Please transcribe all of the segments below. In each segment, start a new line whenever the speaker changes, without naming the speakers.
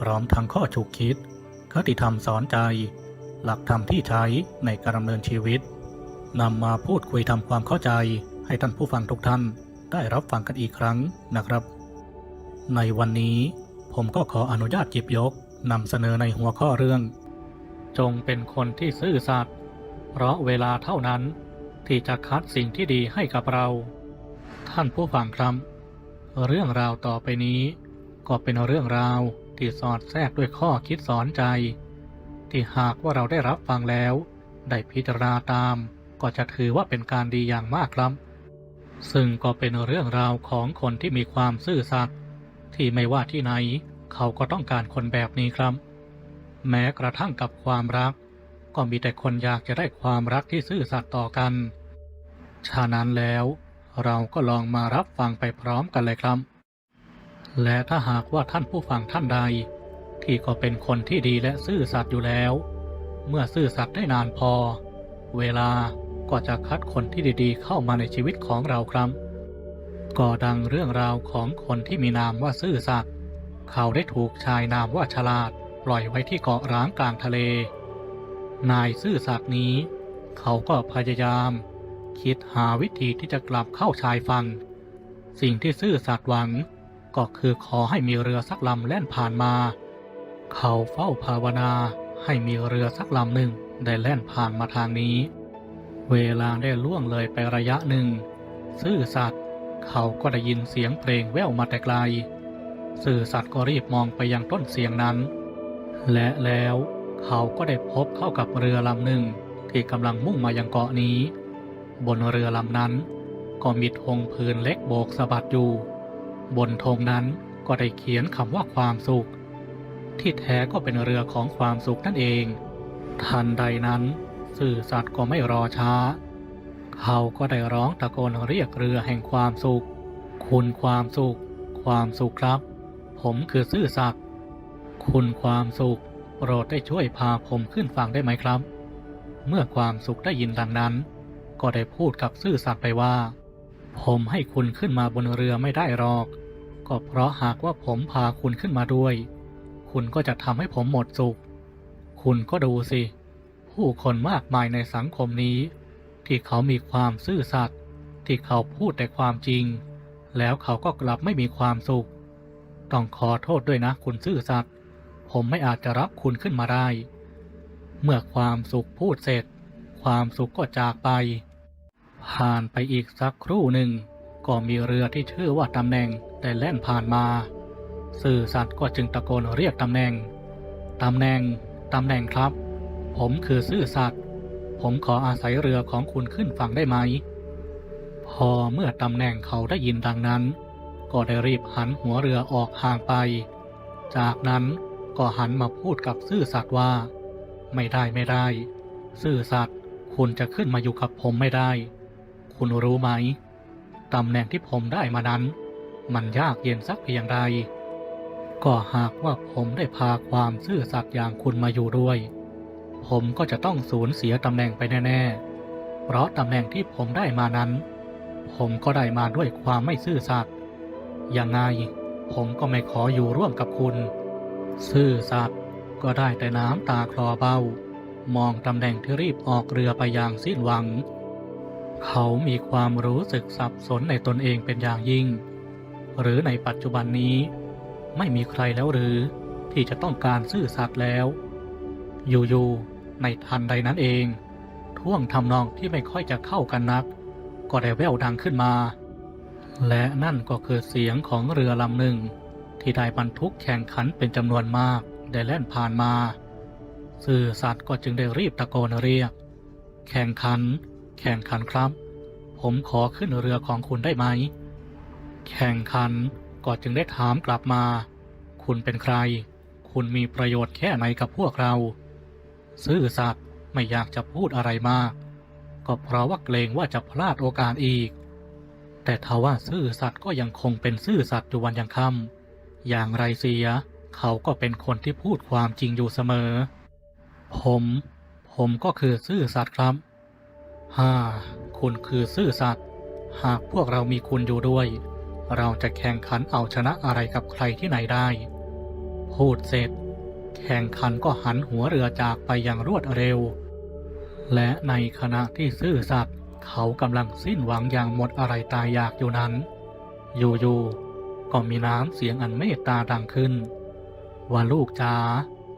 พร้อมทั้งข้อฉุกคิด คติธรรมสอนใจ หลักธรรมที่ใช้ในการดำเนินชีวิตนำมาพูดคุยทำความเข้าใจ ให้ท่านผู้ฟังทุกท่านได้รับฟังกันอีกครั้งนะครับ ในวันนี้ผมก็ขออนุญาตจิบยกนำเสนอในหัวข้อเรื่อง จงเป็นคนที่ซื่อสัตย์เพราะเวลาเท่านั้นที่จะคัดสิ่งที่ดีให้กับเรา ท่านผู้ฟังครับ เรื่องราวต่อไปนี้ ก็เป็นเรื่องราว ที่สอดแทรกด้วยข้อคิดสอนใจ ที่หากว่าเราได้รับฟังแล้ว ได้พิจารณาตาม ก็จะถือว่าเป็นการดีอย่างมากครับ ซึ่งก็เป็นเรื่องราวของคนที่มีความซื่อสัตย์ที่ไม่ว่าที่ไหน เขาก็ต้องการคนแบบนี้ครับ แม้กระทั่งกับความรัก ก็มีแต่คนอยากจะได้ความรักที่ซื่อสัตย์ต่อกัน ฉะนั้นแล้ว เราก็ลองมารับฟังไปพร้อมกันเลยครับ และถ้าหากว่าท่านผู้ฟังท่านใด ที่ก็เป็นคนที่ดีและซื่อสัตย์อยู่แล้ว เมื่อซื่อสัตย์ได้นานพอ เวลาก็จะคัดคนที่ดีๆ เข้ามาในชีวิตของเราครับ ก็ดังเรื่องราวของคนที่มีนามว่าซื่อสัตย์เขาได้ถูกชายนามว่าฉลาด ปล่อยไว้ที่เกาะร้างกลางทะเล นายซื่อสัตย์นี้ เขาก็พยายาม คิดหาวิธีที่จะกลับเข้าชายฝั่งสิ่งที่ซื่อสัตย์หวัง ก็คือขอให้มีเรือสักลำแล่นผ่านมา เขาเฝ้าภาวนาให้มีเรือสักลำหนึ่งได้แล่นผ่านมาทางนี้ เวลาได้ล่วงเลยไประยะหนึ่ง ซื่อสัตย์เขาก็ได้ยินเสียงเพลงแว่วมาแต่ไกล ซื่อสัตย์ก็รีบมองไปยังต้นเสียงนั้น และแล้วเขาก็ได้พบเข้ากับเรือลำหนึ่งที่กำลังมุ่งมายังเกาะนี้ บนเรือลำนั้น ก็มีธงพื้นเล็กโบกสะบัดอยู่ บนธงนั้นก็ได้เขียนคำว่าความสุข ที่แท้ก็เป็นเรือของความสุขนั่นเอง ทันใดนั้น สื่อสัตว์ก็ไม่รอช้า เขาก็ได้ร้องตะโกนเรียกเรือแห่งความสุข คุณความสุข ความสุขครับ ผมคือซื่อสัตย์คุณความสุข โปรดได้ช่วยพาผมขึ้นฝั่งได้ไหมครับ เมื่อความสุขได้ยินดังนั้น ก็ได้พูดกับซื่อสัตย์ไปว่า ผมให้คุณขึ้นมาบนเรือไม่ได้หรอก ก็เพราะหากว่าผมพาคุณขึ้นมาด้วย คุณก็จะทำให้ผมหมดสุข คุณก็ดูสิ ผู้คนมากมายในสังคมนี้ ที่เขามีความซื่อสัตย์ที่เขาพูดแต่ความจริง แล้วเขาก็กลับไม่มีความสุข ต้องขอโทษด้วยนะคุณซื่อสัตย์ผมไม่อาจจะรับคุณขึ้นมาได้ เมื่อความสุขพูดเสร็จ ความสุขก็จากไป ผ่านไปอีกสักครู่หนึ่ง ก็มีเรือที่ชื่อว่าตำแหน่งแต่แล่นผ่านมา สื่อสัตว์ก็จึงตะโกนเรียกตำแหน่ง ตำแหน่ง ตำแหน่งครับ ผมคือซื่อสัตย์ผมขออาศัยเรือของคุณขึ้นฝั่งได้ไหม พอเมื่อตำแหน่งเขาได้ยินดังนั้น ก็ได้รีบหันหัวเรือออกห่างไป จากนั้นก็หันมาพูดกับซื่อสัตย์ว่า ไม่ได้ไม่ได้ ซื่อสัตย์คุณจะขึ้นมาอยู่กับผมไม่ได้ คุณรู้ไหม ตำแหน่งที่ผมได้มานั้น มันยากเย็นสักเพียงใด ก็หากว่าผมได้พาความซื่อสัตย์อย่างคุณมาอยู่ด้วย ผมก็จะต้องสูญเสียตำแหน่งไปแน่ๆ เพราะตำแหน่งที่ผมได้มานั้น ผมก็ได้มาด้วยความไม่ซื่อสัตย์ยังไงผมก็ไม่ขออยู่ร่วมกับคุณ ซื่อสัตย์ก็ได้แต่น้ำตาคลอเบ้ามองตำแหน่งที่รีบออกเรือไปอย่างสิ้นหวัง เขามีความรู้สึกสับสนในตนเองเป็นอย่างยิ่ง หรือในปัจจุบันนี้ ไม่มีใครแล้วหรือที่จะต้องการซื่อสัตย์แล้ว อยู่ๆในทันใดนั้นเอง ท่วงทำนองที่ไม่ค่อยจะเข้ากันนัก ก็ได้แว่วดังขึ้นมา และนั่นก็คือเสียงของเรือลำหนึ่ง ที่ได้บรรทุกแข่งขันเป็นจำนวนมากได้แล่นผ่านมาสื่อสัตว์ก็จึงได้รีบตะโกนเรียก แข่งขัน แข่งขันครับ ผมขอขึ้นเรือของคุณได้ไหม แข่งขันก็จึงได้ถามกลับมา คุณเป็นใคร คุณมีประโยชน์แค่ไหนกับพวกเรา ซื่อสัตย์ไม่อยากจะพูดอะไรมาก ก็เพราะว่าเกรงว่าจะพลาดโอกาสอีก แต่ทว่าซื่อสัตย์ก็ยังคงเป็นซื่อสัตย์อยู่วันยังค่ำอย่างไรเสีย เขาก็เป็นคนที่พูดความจริงอยู่เสมอ ผม ผมก็คือซื่อสัตย์ครับ ฮ่าคุณคือซื่อสัตย์หากพวกเรามีคุณอยู่ด้วย เราจะแข่งขันเอาชนะอะไรกับใครที่ไหนได้ พูดเสร็จ แข่งขันก็หันหัวเรือจากไปอย่างรวดเร็ว และในขณะที่ซื่อสัตย์เขากำลังสิ้นหวังอย่างหมดอะไรตายอยากอยู่นั้น อยู่ๆก็มีน้ำเสียงอันเมตตาดังขึ้น ว่าลูกจ๋า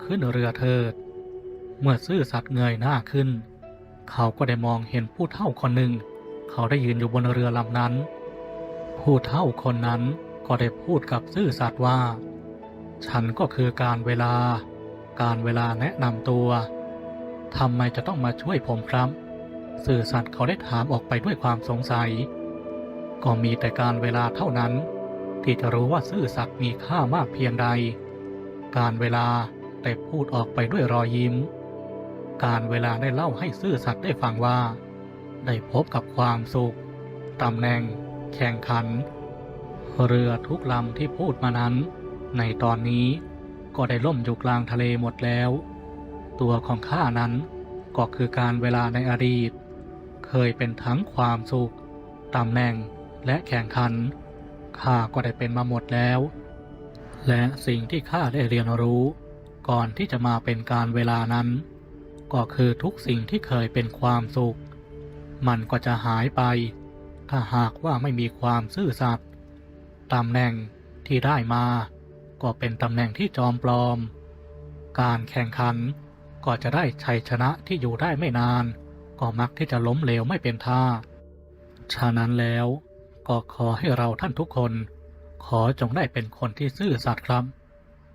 ขึ้นเรือเถิด เมื่อซื่อสัตย์เงยหน้าขึ้น เขาก็ได้มองเห็นผู้เฒ่าคนหนึ่ง เขาได้ยืนอยู่บนเรือลำนั้น ผู้เฒ่าคนนั้นก็ได้พูดกับซื่อสัตย์ว่า ฉันก็คือการเวลา การเวลาแนะนำตัวทำไมจะต้องมาช่วยผมครับ สื่อสัตย์เขาได้ถามออกไปด้วยความสงสัย ก็มีแต่การเวลาเท่านั้น ที่จะรู้ว่าซื่อสัตย์มีค่ามากเพียงใด การเวลาได้พูดออกไปด้วยรอยยิ้ม การเวลาได้เล่าให้ซื่อสัตย์ได้ฟังว่า ได้พบกับความสุขตำแหน่ง แข่งขัน เรือทุกลำที่พูดมานั้น ในตอนนี้ก็ได้ล่มอยู่กลางทะเลหมดแล้ว ตัวของข้านั้นก็คือการเวลาในอดีต เคยเป็นทั้งความสุขตำแหน่งและแข่งขันข้าก็ได้เป็นมาหมดแล้ว และสิ่งที่ข้าได้เรียนรู้ ก่อนที่จะมาเป็นการเวลานั้น ก็คือทุกสิ่งที่เคยเป็นความสุข มันก็จะหายไป ถ้าหากว่าไม่มีความซื่อสัตย์ตำแหน่งที่ได้มา ก็เป็นตำแหน่งที่จอมปลอม การแข่งขันก็จะได้ชัยชนะที่อยู่ได้ไม่นาน ก็มักที่จะล้มเหลวไม่เป็นท่า ฉะนั้นแล้วก็ขอให้เราท่านทุกคน ขอจงได้เป็นคนที่ซื่อสัตย์ครับ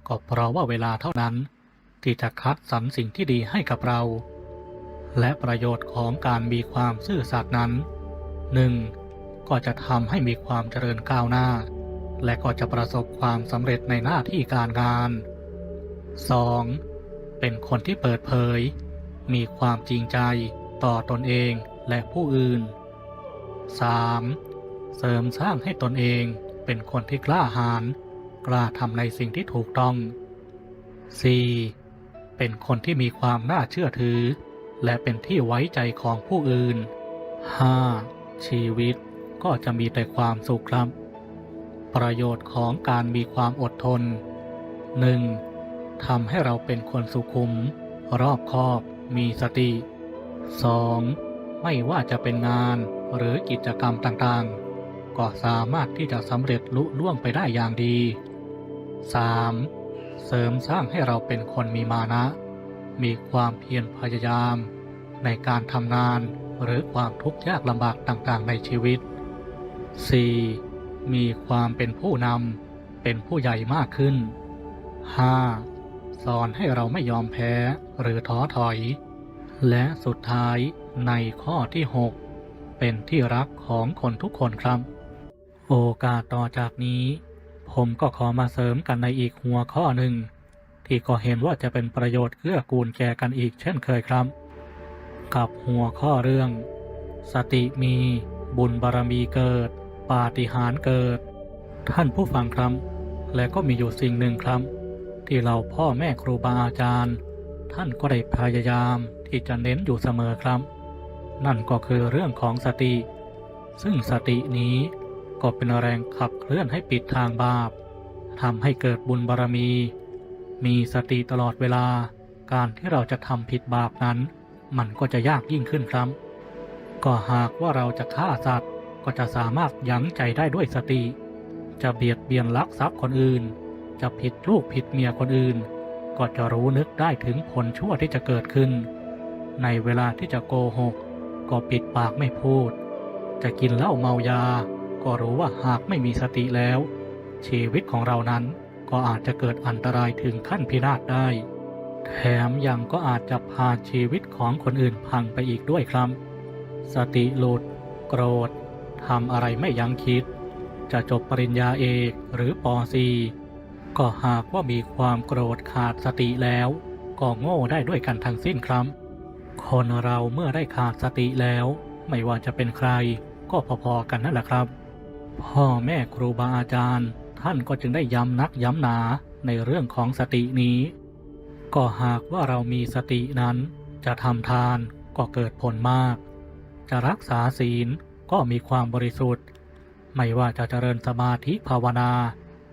ก็เพราะว่าเวลาเท่านั้น ที่จะคัดสรรสิ่งที่ดีให้กับเรา และประโยชน์ของการมีความซื่อสัตย์นั้นหนึ่งก็จะทำให้มีความเจริญก้าวหน้า และก็จะประสบความสำเร็จในหน้าที่การงาน 2. เป็นคนที่เปิดเผย มีความจริงใจต่อตนเองและผู้อื่น 3. เสริมสร้างให้ตนเองเป็นคนที่กล้าหาญกล้าทำในสิ่งที่ถูกต้อง 4. เป็นคนที่มีความน่าเชื่อถือ และเป็นที่ไว้ใจของผู้อื่น 5. ชีวิตก็จะมีแต่ความสุขครับ ประโยชน์ของการมีความอดทน 1. ทำให้เราเป็นคนสุขุม รอบคอบมีสติ 2. ไม่ว่าจะเป็นงานหรือกิจกรรมต่างๆ ก็สามารถที่จะสำเร็จลุล่วงไปได้อย่างดี 3. เสริมสร้างให้เราเป็นคนมีมานะ มีความเพียรพยายาม ในการทำงานหรือความทุกข์ยากลำบากต่างๆ ในชีวิต 4. มีความเป็นผู้นำเป็นผู้ใหญ่มากขึ้น 5. สอนให้เราไม่ยอมแพ้หรือท้อถอย และสุดท้ายในข้อที่ 6 เป็นที่รักของคนทุกคนครับ โอกาสต่อจากนี้ ผมก็ขอมาเสริมกันในอีกหัวข้อหนึ่ง ที่ก็เห็นว่าจะเป็นประโยชน์เกื้อกูลแก่กันอีกเช่นเคยครับ กับหัวข้อเรื่อง สติมีบุญบารมีเกิด ปาฏิหาริย์เกิด ท่านผู้ฟังครับ และก็มีอยู่สิ่งหนึ่งครับ ที่เราพ่อแม่ครูบาอาจารย์ ท่านก็ได้พยายามที่จะเน้นอยู่เสมอครับ นั่นก็คือเรื่องของสติ ซึ่งสตินี้ ก็เป็นแรงขับเคลื่อนให้ปิดทางบาปทำให้เกิดบุญบารมี มีสติตลอดเวลา การที่เราจะทำผิดบาปนั้น มันก็จะยากยิ่งขึ้นครับ ก็หากว่าเราจะฆ่าสัตว์ก็จะสามารถยั้งใจได้ด้วยสติ จะเบียดเบียนลักทรัพย์คนอื่น จะผิดลูกผิดเมียคนอื่น ก็จะรู้นึกได้ถึงผลชั่วที่จะเกิดขึ้น ในเวลาที่จะโกหก ก็ปิดปากไม่พูด จะกินเหล้าเมายา ก็รู้ว่าหากไม่มีสติแล้ว ชีวิตของเรานั้นก็อาจจะเกิดอันตรายถึงขั้นพินาศได้ แถมยังก็อาจจะพาชีวิตของคนอื่นพังไปอีกด้วยครับ สติหลุด โกรธทำอะไรไม่ยังคิด จะจบปริญญาเอกหรือปอซีก็หากว่ามีความโกรธขาดสติแล้ว ก็โง่ได้ด้วยกันทั้งสิ้นครับ คนเราเมื่อได้ขาดสติแล้ว ไม่ว่าจะเป็นใครก็พอๆกันนั่นแหละครับ พ่อแม่ครูบาอาจารย์ ท่านก็จึงได้ย้ำนักย้ำหนาในเรื่องของสตินี้ ก็หากว่าเรามีสตินั้น จะทำทานก็เกิดผลมาก จะรักษาศีลก็มีความบริสุทธิ์ ไม่ว่าจะเจริญสมาธิภาวนา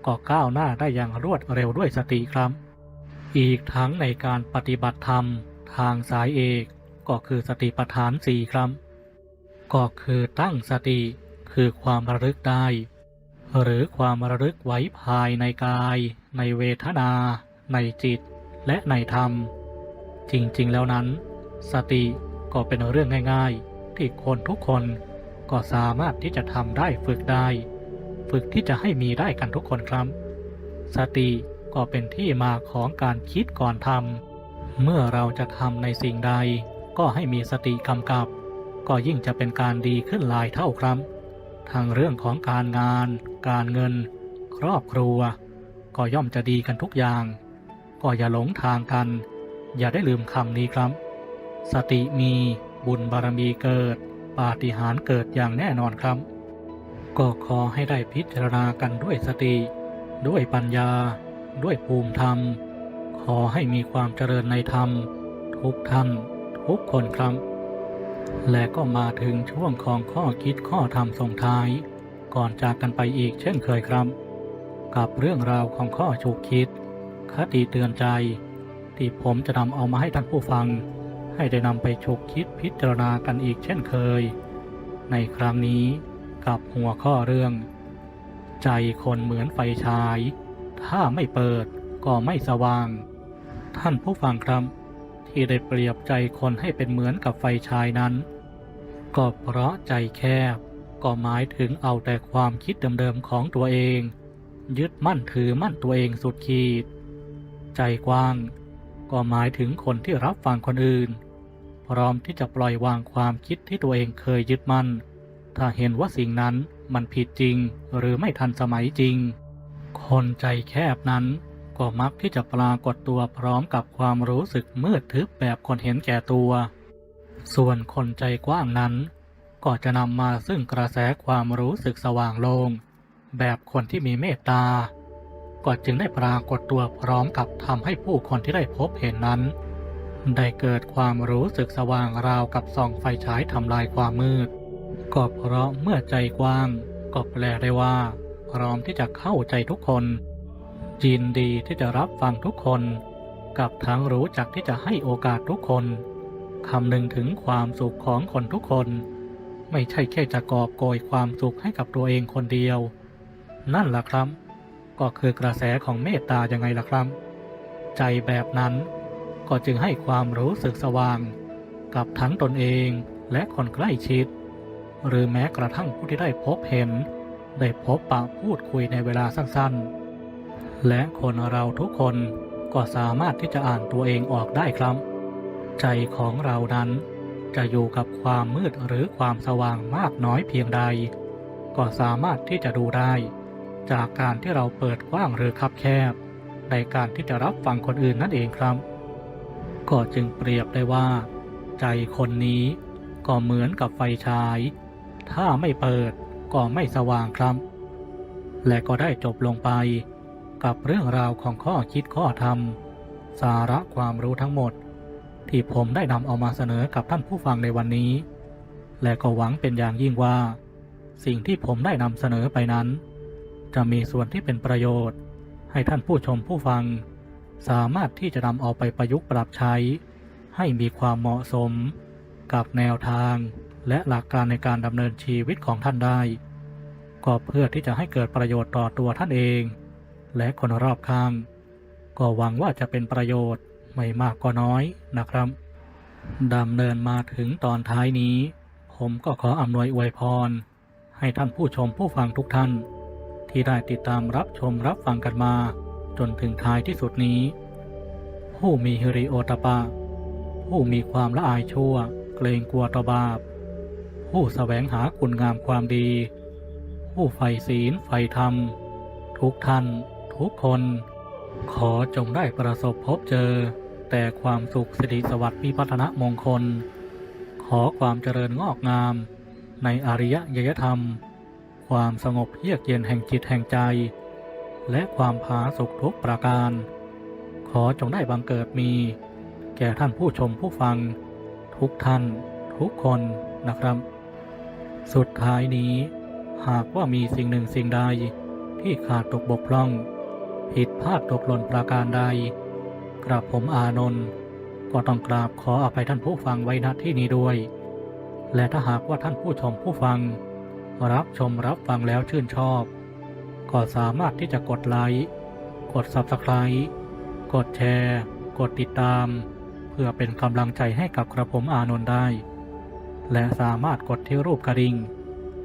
ก็ก้าวหน้าได้อย่างรวดเร็วด้วยสติครับ อีกทั้งในการปฏิบัติธรรม ทางสายเอกก็คือสติปัฏฐานสี่ครับ ก็คือตั้งสติ คือความระลึกได้ หรือความระลึกไว้ภายในกาย ในเวทนา ในจิต และในธรรม จริงๆ แล้วนั้น สติก็เป็นเรื่องง่ายๆ ที่คนทุกคนก็สามารถที่จะทำได้ฝึกได้ ฝึกที่จะให้มีได้กันทุกคนครับ สติก็เป็นที่มาของการคิดก่อนทำเมื่อเราจะทำในสิ่งใด ก็ให้มีสติกำกับ ก็ยิ่งจะเป็นการดีขึ้นหลายเท่าครับ ทางเรื่องของการงาน การเงิน ครอบครัว ก็ย่อมจะดีกันทุกอย่าง ก็อย่าหลงทางกัน อย่าได้ลืมคำนี้ครับ สติมีบุญบารมีเกิด ปาฏิหาริย์เกิดอย่างแน่นอนครับ ก็ขอให้ได้พิจารณากันด้วยสติ ด้วยปัญญา ด้วยภูมิธรรม ขอให้มีความเจริญในธรรม ทุกท่าน ทุกคนครับ และก็มาถึงช่วงของข้อคิดข้อธรรมส่งท้าย ก่อนจากกันไปอีกเช่นเคยครับ กับเรื่องราวของข้อฉุกคิด คติเตือนใจ ที่ผมจะนำเอามาให้ท่านผู้ฟัง ให้ได้นำไปฉุกคิดพิจารณากันอีกเช่นเคย ในครั้งนี้กับหัวข้อเรื่อง ใจคนเหมือนไฟฉาย ถ้าไม่เปิดก็ไม่สว่าง ท่านผู้ฟังครับ ที่ได้เปรียบใจคนให้เป็นเหมือนกับไฟฉายนั้น ก็เพราะใจแคบ ก็หมายถึงเอาแต่ความคิดเดิมๆของตัวเอง ยึดมั่นถือมั่นตัวเองสุดขีด ใจกว้าง ก็หมายถึงคนที่รับฟังคนอื่น พร้อมที่จะปล่อยวางความคิดที่ตัวเองเคยยึดมั่น ถ้าเห็นว่าสิ่งนั้นมันผิดจริงหรือไม่ทันสมัยจริง คนใจแคบนั้น ก็มักที่จะปรากฏตัวพร้อมกับความรู้สึกมืดทึบแบบคนเห็นแก่ตัว ส่วนคนใจกว้างนั้น ก็จะนำมาซึ่งกระแสความรู้สึกสว่างโลง แบบคนที่มีเมตตา ก็จึงได้ปรากฏตัวพร้อมกับทำให้ผู้คนที่ได้พบเห็นนั้น ได้เกิดความรู้สึกสว่างราวกับส่องไฟฉายทำลายความมืด ก็เพราะเมื่อใจกว้าง ก็แปลได้ว่า พร้อมที่จะเข้าใจทุกคน ยินดีที่จะรับฟังทุกคน กับทั้งรู้จักที่จะให้โอกาสทุกคนคำนึงถึงความสุขของคนทุกคน ไม่ใช่แค่จะกอบโกยความสุขให้กับตัวเองคนเดียว นั่นล่ะครับ ก็คือกระแสของเมตตายังไงล่ะครับ ใจแบบนั้นก็จึงให้ความรู้สึกสว่าง กับทั้งตนเองและคนใกล้ชิด หรือแม้กระทั่งผู้ที่ได้พบเห็น ได้พบปะพูดคุยในเวลาสั้นๆ และคนเราทุกคนก็สามารถที่จะอ่านตัวเองออกได้ครับ ใจของเรานั้นจะอยู่กับความมืดหรือความสว่างมากน้อยเพียงใด ก็สามารถที่จะดูได้ จากการที่เราเปิดกว้างหรือคับแคบ ในการที่จะรับฟังคนอื่นนั่นเองครับ ก็จึงเปรียบได้ว่า ใจคนนี้ก็เหมือนกับไฟฉาย ถ้าไม่เปิดก็ไม่สว่างครับ และก็ได้จบลงไป กับเรื่องราวของข้อคิดข้อธรรม สาระความรู้ทั้งหมด ที่ผมได้นำเอามาเสนอกับท่านผู้ฟังในวันนี้ และก็หวังเป็นอย่างยิ่งว่า สิ่งที่ผมได้นำเสนอไปนั้น จะมีส่วนที่เป็นประโยชน์ ให้ท่านผู้ชมผู้ฟัง สามารถที่จะนำเอาไปประยุกต์ปรับใช้ ให้มีความเหมาะสม กับแนวทางและหลักการในการดำเนินชีวิตของท่านได้ ก็เพื่อที่จะให้เกิดประโยชน์ต่อตัวท่านเอง และคนรอบข้าง ก็หวังว่าจะเป็นประโยชน์ไม่มากก็น้อยนะครับดำเนินมาถึงตอนท้ายนี้ ผมก็ขออำนวยอวยพร ให้ท่านผู้ชมผู้ฟังทุกท่าน ที่ได้ติดตามรับชมรับฟังกันมา จนถึงท้ายที่สุดนี้ ผู้มีฮิริโอตปะผู้มีความละอายชั่ว เกรงกลัวต่อบาป ผู้แสวงหาคุณงามความดี ผู้ใฝ่ศีลใฝ่ธรรม ทุกท่าน ทุกคน ขอจงได้ประสบพบเจอ แต่ความสุขสิริสวัสดิ์มีพัฒนมงคล ขอความเจริญงอกงาม ในอริยยยธรรม ความสงบเยือกเย็นแห่งจิตแห่งใจ และความผาสุกทุกประการ ขอจงได้บังเกิดมี แก่ท่านผู้ชมผู้ฟัง ทุกท่าน ทุกคนนะครับ สุดท้ายนี้หากว่ามีสิ่งหนึ่งสิ่งใดที่ขาดตกบกพร่อง ผิดพลาดตกหล่นประการใด กระผมอานนท์ก็ต้องกราบขออภัยท่านผู้ฟังไว้ณที่นี้ด้วย และถ้าหากว่าท่านผู้ชมผู้ฟัง รับชมรับฟังแล้วชื่นชอบ ก็สามารถที่จะกดไลค์กด Subscribe กดแชร์ กดติดตาม เพื่อเป็นกำลังใจให้กับกระผมอานนท์ได้ และสามารถกดที่รูปกระดิ่ง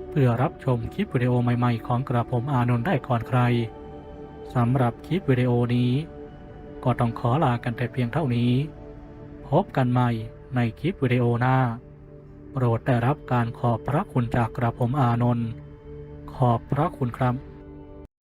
เพื่อรับชมคลิปวิดีโอใหม่ ๆ ของกระผมอานนท์ได้ก่อนใคร สำหรับคลิปวิดีโอนี้ ก็ต้องขอลากันแต่เพียงเท่านี้ พบกันใหม่ในคลิปวิดีโอหน้า โปรดได้รับการขอบพระคุณจากกระผมอานนท์ขอบพระคุณครับ